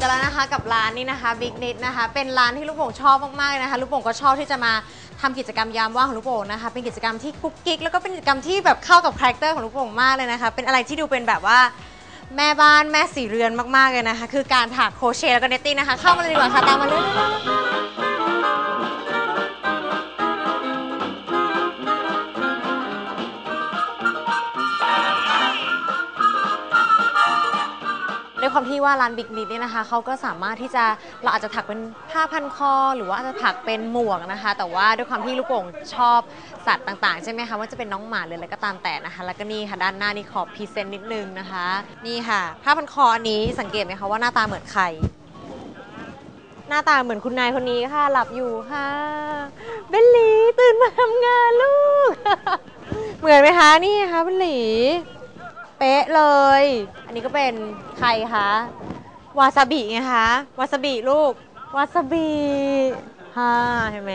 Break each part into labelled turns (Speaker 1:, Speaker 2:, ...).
Speaker 1: กันแล้วนะคะกับร้านนี้นะคะ Big n i t นะคะ เป็นร้านที่ลูกโป่งชอบมากๆเลยนะคะ ลูกโป่งก็ชอบที่จะมาทำกิจกรรมยามว่างของลูกโป่งนะคะ เป็นกิจกรรมที่กุ๊กกิ๊กแล้วก็เป็นกิจกรรมที่แบบเข้ากับคาแรคเตอร์ของลูกโป่งมากเลยนะคะ เป็นอะไรที่ดูเป็นแบบว่าแม่บ้านแม่สีเรือนมากๆเลยนะคะ คือการถักโครเชต์แล้วก็เนตติ้งนะคะ เข้ามาเลยดีกว่าค่ะตามมาเลย ความที่ว่าร้านบิ๊กนิดเนี่ยนะคะเขาก็สามารถที่จะเราอาจจะถักเป็นผ้าพันคอ หรือว่าอาจจะถักเป็นหมวกนะคะ แต่ว่าด้วยความที่ลูกโป่งชอบสัตว์ต่างๆ ใช่ไหมคะว่าจะเป็นน้องหมาหรืออะไรก็ตามแต่นะคะ แล้วก็นี่ค่ะด้านหน้านี่ขอพรีเซนต์นิดนึงนะคะ นี่ค่ะ ผ้าพันคออันนี้สังเกตไหมคะว่าหน้าตาเหมือนใคร หน้าตาเหมือนคุณนายคนนี้ค่ะหลับอยู่ค่ะเบลลี่ตื่นมาทำงานลูก เหมือนไหมคะนี่ค่ะเบลลี่ เป๊ะเลย อันนี้ก็เป็นใครคะ วาซาบิไงคะ วาซาบิลูก วาซาบิฮ่าเห็นไหม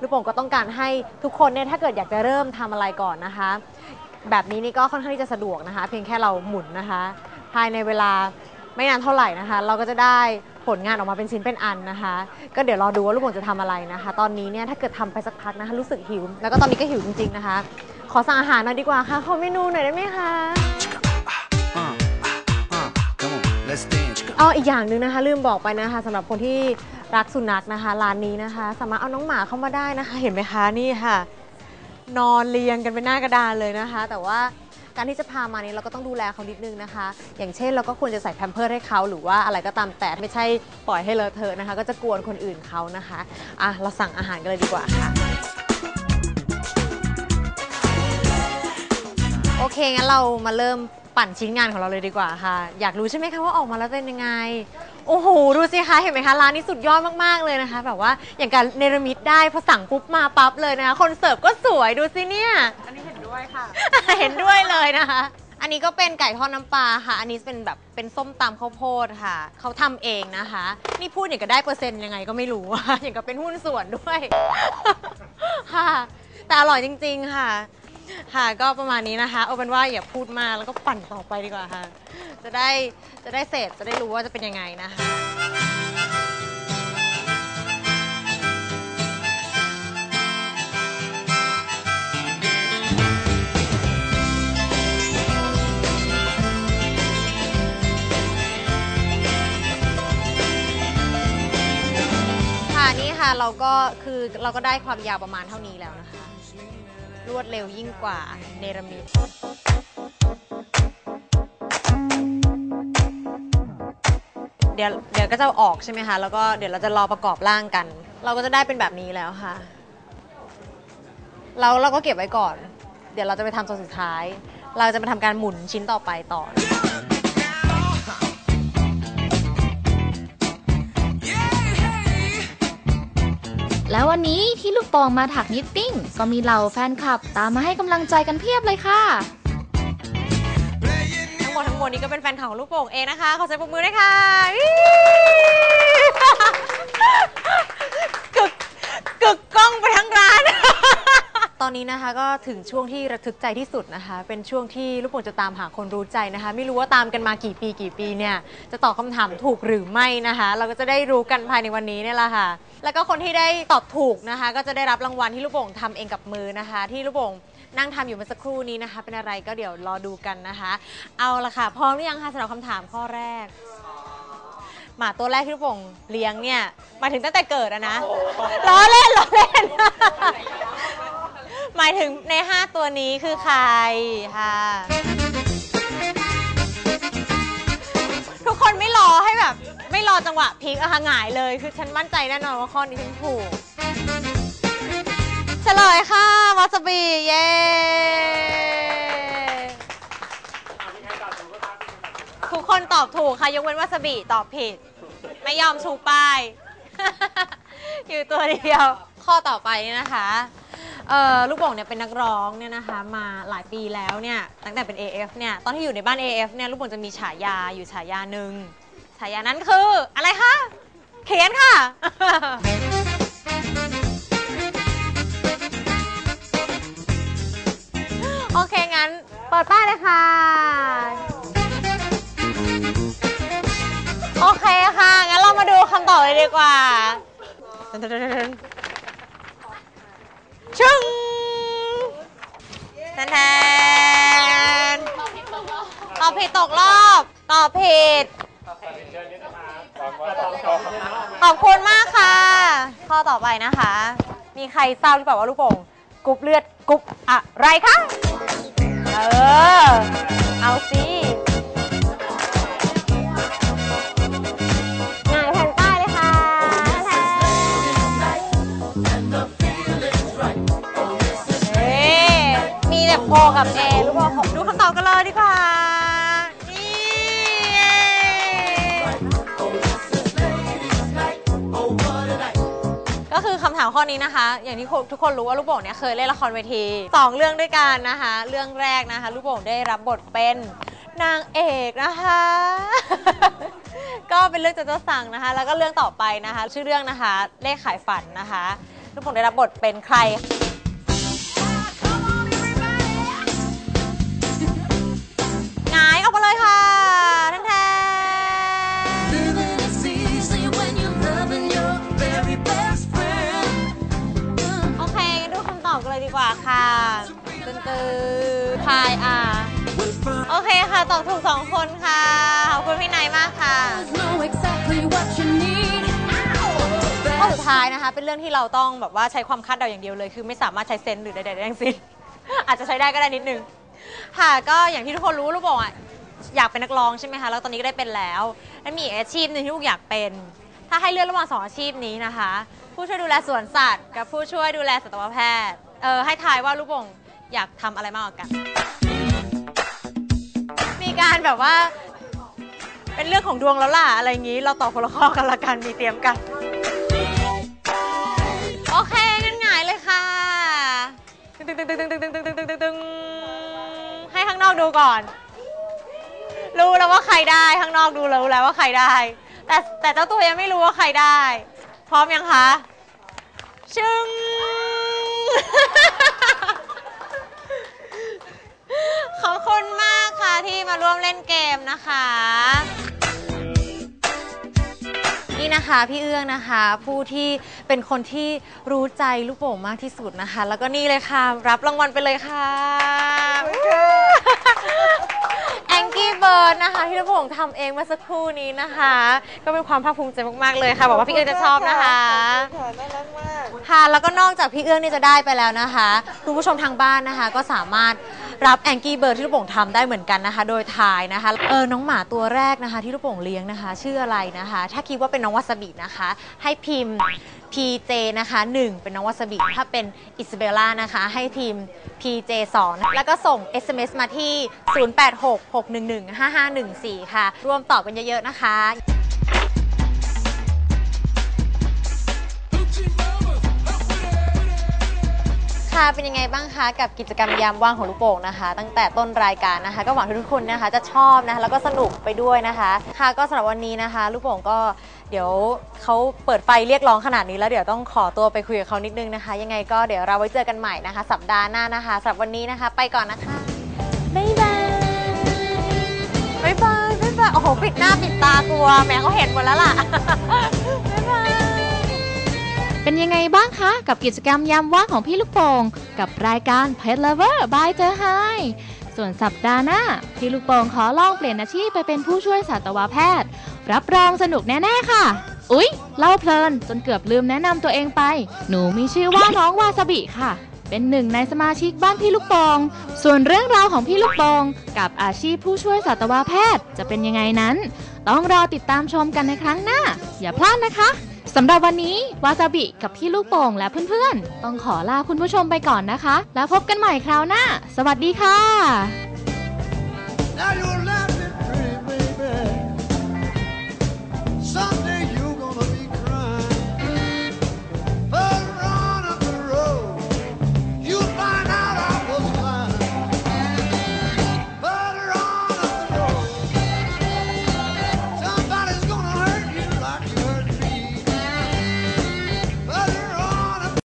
Speaker 1: ลูกโป่งก็ต้องการให้ทุกคนเนี่ยถ้าเกิดอยากจะเริ่มทำอะไรก่อนนะคะ แบบนี้นี่ก็ค่อนข้างที่จะสะดวกนะคะ เพียงแค่เราหมุนนะคะ ภายในเวลาไม่นานเท่าไหร่นะคะ เราก็จะได้ผลงานออกมาเป็นชิ้นเป็นอันนะคะ ก็เดี๋ยวรอดูว่าลูกโป่งจะทำอะไรนะคะ ตอนนี้เนี่ยถ้าเกิดทำไปสักพักนะคะ รู้สึกหิว แล้วก็ตอนนี้ก็หิวจริงๆนะคะ ขอสั่งอาหารหน่อยดีกว่าค่ะขอเมนูหน่อยได้ไหมคะ อ๋ออีกอย่างหนึ่งนะคะ ลืมบอกไปนะคะสำหรับคนที่รักสุนัขนะคะร้านนี้นะคะ สามารถเอาน้องหมาเข้ามาได้นะคะ เห็นไหมคะนี่ค่ะ นอนเรียงกันเป็นหน้ากระดานเลยนะคะ แต่ว่าการที่จะพามานี้เราก็ต้องดูแลเขานิดนึงนะคะ อย่างเช่นเราก็ควรจะใส่แพมเพิร์สให้เขาหรือว่าอะไรก็ตามแต่ไม่ใช่ปล่อยให้เลอะเทอะนะคะ ก็จะกวนคนอื่นเขานะคะอะเราสั่งอาหารกันเลยดีกว่าค่ะ โอเคงั้นเรามาเริ่ม ปั่นชิ้นงานของเราเลยดีกว่าค่ะ อยากรู้ใช่ไหมคะว่าออกมาแล้วเป็นยังไง โอ้โห ดูสิคะ เห็นไหมคะ ร้านนี้สุดยอดมากๆเลยนะคะ แบบว่าอย่างการเนรมิตได้พอสั่งปุ๊บมาปั๊บเลยนะคะ คนเสิร์ฟก็สวยดูสิเนี่ย
Speaker 2: อันนี้เห็นด้วยค่ะ
Speaker 1: เห็นด้วยเลยนะคะ อันนี้ก็เป็นไก่ทอดน้ำปลาค่ะ อันนี้เป็นแบบเป็นส้มตำข้าวโพดค่ะ เขาทำเองนะคะ นี่พูดอย่างก็ได้เปอร์เซ็นต์ยังไงก็ไม่รู้อะอย่างกับเป็นหุ้นส่วนด้วย ค่ะ แต่อร่อยจริง ๆ ค่ะ ค่ะก็ประมาณนี้นะคะ เอาเป็นว่าอย่าพูดมากแล้วก็ปั่นต่อไปดีกว่าค่ะ จะได้จะได้เสร็จจะได้รู้ว่าจะเป็นยังไงนะคะ ค่ะนี่ค่ะเราก็คือเราก็ได้ความยาวประมาณเท่านี้แล้วนะคะ รวดเร็วยิ่งกว่าเนรมิตเดี๋ยวเดี๋ยวก็จะอออกใช่ไหมคะ แล้วก็เดี๋ยวเราจะรอประกอบร่างกัน เราก็จะได้เป็นแบบนี้แล้วค่ะ เราเราก็เก็บไว้ก่อน เดี๋ยวเราจะไปทำตัวสุดท้าย เราจะมาทำการหมุนชิ้นต่อไปต่อ
Speaker 3: แล้ววันนี้ที่ลูกโป่งมาถักนิตติ้ง ก็มีเหล่าแฟนคลับ ตามมาให้กำลังใจกันเพียบเลยค่ะ
Speaker 1: ทั้งหมดทั้งมวลนี้ก็เป็นแฟนคลับของลูกโป่งเองนะคะ ขอเสียงปรบมือด้วยค่ะอี้กึกกึกกล้องไปทั้งร้าน ตอนนี้นะคะก็ถึงช่วงที่ระทึกใจที่สุดนะคะ เป็นช่วงที่ลูกโป่งจะตามหาคนรู้ใจนะคะ ไม่รู้ว่าตามกันมากี่ปีกี่ปีเนี่ยจะตอบคำถามถูกหรือไม่นะคะ เราก็จะได้รู้กันภายในวันนี้เนี่ยแหละค่ะ แล้วก็คนที่ได้ตอบถูกนะคะ ก็จะได้รับรางวัลที่ลูกโป่งทำเองกับมือนะคะ ที่ลูกโป่งนั่งทำอยู่เมื่อสักครู่นี้นะคะ เป็นอะไรก็เดี๋ยวรอดูกันนะคะ เอาละค่ะพร้อมหรือยังคะสำหรับคำถามข้อแรกหมาตัวแรกที่ลูกโป่งเลี้ยงเนี่ยหมายถึงตั้งแต่เกิดอะนะล้อเล่นล้อเล่น หมายถึงใน 5 ตัวนี้คือใครค่ะ ทุกคนไม่รอให้แบบ ไม่รอจังหวะพลิกอะค่ะหงายเลย คือฉันมั่นใจแน่นอนว่าข้อนี้ฉันถูกเฉลยค่ะวาซาบิเย้ทุกคนตอบถูกค่ะยกเว้นวาซาบิตอบผิด ไม่ยอมชูป้าย อยู่ตัวเดียว ข้อต่อไปนะคะ เอ่อลูกโป่งเนี่ยเป็นนักร้องเนี่ยนะคะมาหลายปีแล้วเนี่ยตั้งแต่เป็น AF เนี่ยตอนที่อยู่ในบ้าน AF เนี่ยลูกโป่งจะมีฉายาอยู่ฉายาหนึ่งฉายานั้นคืออะไรคะเขียนค่ะ โอเคงั้นเปิดป้ายเลยค่ะ โอเคค่ะ งั้นเรามาดูคำตอบเลยดีกว่า ชึ้งแทนแทนตอบผิดตกรอบตอบผิดขอบคุณมากค่ะ ข้อต่อไปนะคะ มีใครทราบหรือเปล่าว่าลูกโป่งกรุ๊ปเลือดกรุ๊ปอะไรคะ เออ เอาสิ ก็คือคำถามข้อนี้นะคะ อย่างที่ทุกคนรู้ว่าลูกโป่งเนี่ยเคยเล่นละครเวทีสองเรื่องด้วยกันนะคะ เรื่องแรกนะคะ ลูกโป่งได้รับบทเป็นนางเอกนะคะ ก็เป็นเรื่องเจ้าสั่งนะคะ แล้วก็เรื่องต่อไปนะคะ ชื่อเรื่องนะคะ เลขขายฝันนะคะ ลูกโป่งได้รับบทเป็นใคร โอเคค่ะ ตอบถูกสองคนค่ะ ขอบคุณพี่นายมากค่ะ
Speaker 2: Know exactly what you need.
Speaker 1: ข้อสุดท้ายนะคะ เป็นเรื่องที่เราต้องแบบว่าใช้ความคาดเดาอย่างเดียวเลย คือไม่สามารถใช้เซนส์หรือใดๆทั้งสิ้น อาจจะใช้ได้ก็ได้นิดนึง ค่ะ ก็อย่างที่ทุกคนรู้ลูกโป่งอะ อยากเป็นนักร้องใช่ไหมคะ แล้วตอนนี้ก็ได้เป็นแล้ว และมีอีกอาชีพหนึ่งที่ลูกอยากเป็น ถ้าให้เลือกระหว่างสองอาชีพนี้นะคะ ผู้ช่วยดูแลสวนสัตว์ กับผู้ช่วยดูแลสัตวแพทย์ เออ ให้ทายว่าลูกโป่งอยากทำอะไรมากกว่ากันมี การแบบว่า เป็นเรื่องของดวงแล้วล่ะอะไรอย่างนี้ เราตอบคนละข้อกันละกันมีเตรียมกัน โอเคงั้นหงายเลยค่ะตึงตึงตึงตึงตึงตึงตึงตึงตึงตึงตึงให้ข้างนอกดูก่อน รู้แล้วว่าใครได้ข้างนอกดูแล้วรู้แล้วว่าใครได้ แต่แต่เจ้าตัวยังไม่รู้ว่าใครได้ พร้อมยังคะชึง ขอบคุณมากค่ะที่มาร่วมเล่นเก มนะคะ นี่นะคะพี่เอื้องนะคะ ผู้ที่เป็นคนที่รู้ใจลูกโป่งมากที่สุดนะคะ แล้วก็นี่เลยค่ะ รับรางวัลไปเลยค่ะแองกี้เบิร์ดนะคะ ที่ลูกโป่งทำเองเมื่อสักครู่นี้นะคะ ก็เป็นความภาคภูมิใจมากๆเลยค่ะบอกว่าพี่เอื้องจะชอบนะคะค่ะแล้วก็นอกจากพี่เอื้องนี่จะได้ไปแล้วนะคะ คุณผู้ชมทางบ้านนะคะ ก็สามารถ รับแองกี้เบิร์ดที่ลูกโป่งทำได้เหมือนกันนะคะ โดยทายนะคะเออน้องหมาตัวแรกนะคะ ที่ลูกโป่งเลี้ยงนะคะ ชื่ออะไรนะคะ ถ้าคิดว่าเป็นน้องวาซาบินะคะ ให้พิมพ์ PJ นะคะ 1 เป็นน้องวาซาบิถ้าเป็นอิสเบลล่านะคะ ให้พิมพ์ PJ 2แล้วก็ส่ง SMS มาที่ 0866115514 ค่ะ ร่วมตอบกันเยอะๆนะคะ ค่ะเป็นยังไงบ้างคะกับกิจกรรมยามว่างของลูกโป่งนะคะ ตั้งแต่ต้นรายการนะคะ ก็หวังทุกคนนะคะ จะชอบนะคะแล้วก็สนุกไปด้วยนะคะ ค่ะก็สำหรับวันนี้นะคะ ลูกโป่งก็เดี๋ยวเขาเปิดไฟเรียกร้องขนาดนี้แล้วเดี๋ยวต้องขอตัวไปคุยกับเขานิดนึงนะคะ ยังไงก็เดี๋ยวเราไว้เจอกันใหม่นะคะ สัปดาห์หน้านะคะสำหรับวันนี้นะคะ ไปก่อนนะคะบ๊ายบายบ๊ายบายบ๊ายบายโอ้โหปิดหน้าปิดตากลัวแหมเขาเห็นหมดแล้วล่ะ
Speaker 3: เป็นยังไงบ้างคะ กับกิจกรรมยามว่างของพี่ลูกโป่งกับรายการ Pet Lover by เจอไฮส่วนสัปดาห์หน้า พี่ลูกโป่งขอลองเปลี่ยนอาชีพไปเป็นผู้ช่วยสัตวแพทย์ รับรองสนุกแน่ ๆ ค่ะ อุ๊ย เล่าเพลินจนเกือบลืมแนะนำตัวเองไป หนูมีชื่อว่าน้องวาซาบิค่ะ เป็นหนึ่งในสมาชิกบ้านพี่ลูกโป่งส่วนเรื่องราวของพี่ลูกโป่งกับอาชีพผู้ช่วยสัตวแพทย์จะเป็นยังไงนั้น ต้องรอติดตามชมกันในครั้งหน้า อย่าพลาดนะคะ สำหรับวันนี้วาซาบิกับพี่ลูกโป่งและเพื่อนๆ ต้องขอลาคุณผู้ชมไปก่อนนะคะ แล้วพบกันใหม่คราวหน้า สวัสดีค่ะ